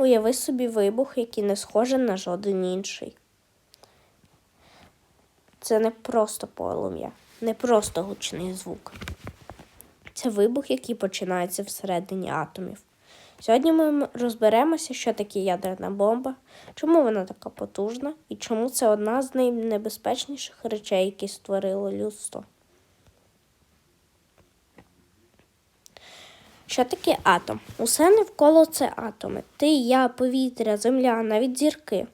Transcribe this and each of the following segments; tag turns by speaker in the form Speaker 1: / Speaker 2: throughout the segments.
Speaker 1: Уяви собі вибух, який не схожий на жоден інший. Це не просто полум'я, не просто гучний звук. Це вибух, який починається всередині атомів. Сьогодні ми розберемося, що таке ядерна бомба, чому вона така потужна і чому це одна з найнебезпечніших речей, які створило людство. Що таке атом? Усе навколо це атоми. Ти, я, повітря, земля, навіть зірки.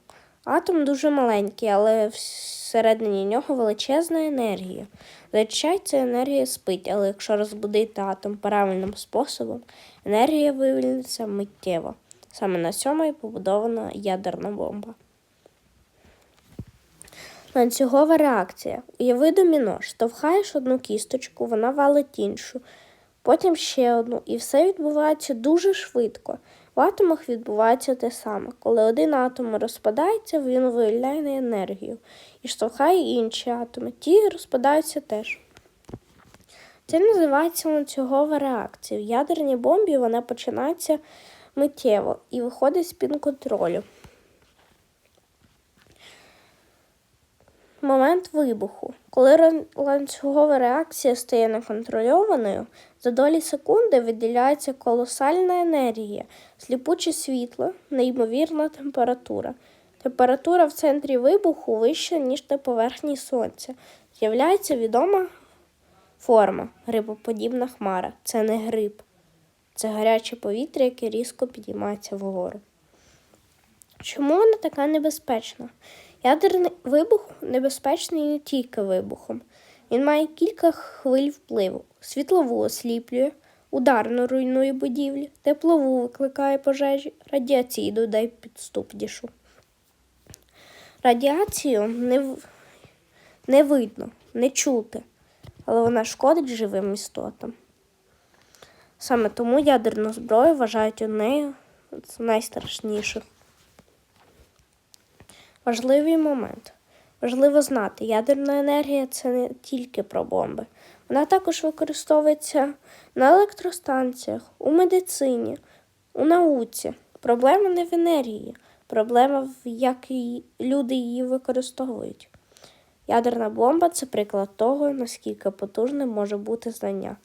Speaker 1: Атом дуже маленький, але всередині нього величезна енергія. Зазвичай ця енергія спить, але якщо розбудити атом правильним способом, енергія вивільниться миттєво. Саме на цьому і побудована ядерна бомба. Ланцюгова реакція. Уяви доміно, штовхаєш одну кісточку, вона валить іншу, потім ще одну, і все відбувається дуже швидко. В атомах відбувається те саме. Коли один атом розпадається, він виявляє енергію і штовхає інші атоми. Ті розпадаються теж. Це називається ланцюгова реакція. В ядерній бомбі вона починається миттєво і виходить з-під контролю. Момент вибуху. Коли ланцюгова реакція стає неконтрольованою, за долі секунди виділяється колосальна енергія, сліпуче світло, неймовірна температура. Температура в центрі вибуху вища, ніж на поверхні сонця. З'являється відома форма грибоподібна хмара. Це не гриб, це гаряче повітря, яке різко підіймається вгору. Чому вона така небезпечна? Ядерний вибух небезпечний не тільки вибухом. Він має кілька хвиль впливу. Світлову осліплює, ударно руйнує будівлі, теплову викликає пожежі, радіаційну додає підступнішу. Радіацію не, не видно, не чути, але вона шкодить живим істотам. Саме тому ядерну зброю вважають однією з найстрашніших. Важливий момент. Важливо знати, ядерна енергія це не тільки про бомби. Вона також використовується на електростанціях, у медицині, у науці. Проблема не в енергії, проблема в як її- люди її використовують. Ядерна бомба це приклад того, наскільки потужним може бути знання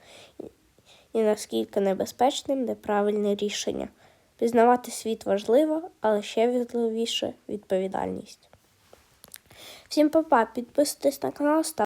Speaker 1: і наскільки небезпечним неправильне рішення. Пізнавати світ важливо, але ще важливіше відповідальність. Всім па-па, підписуйтесь на канал,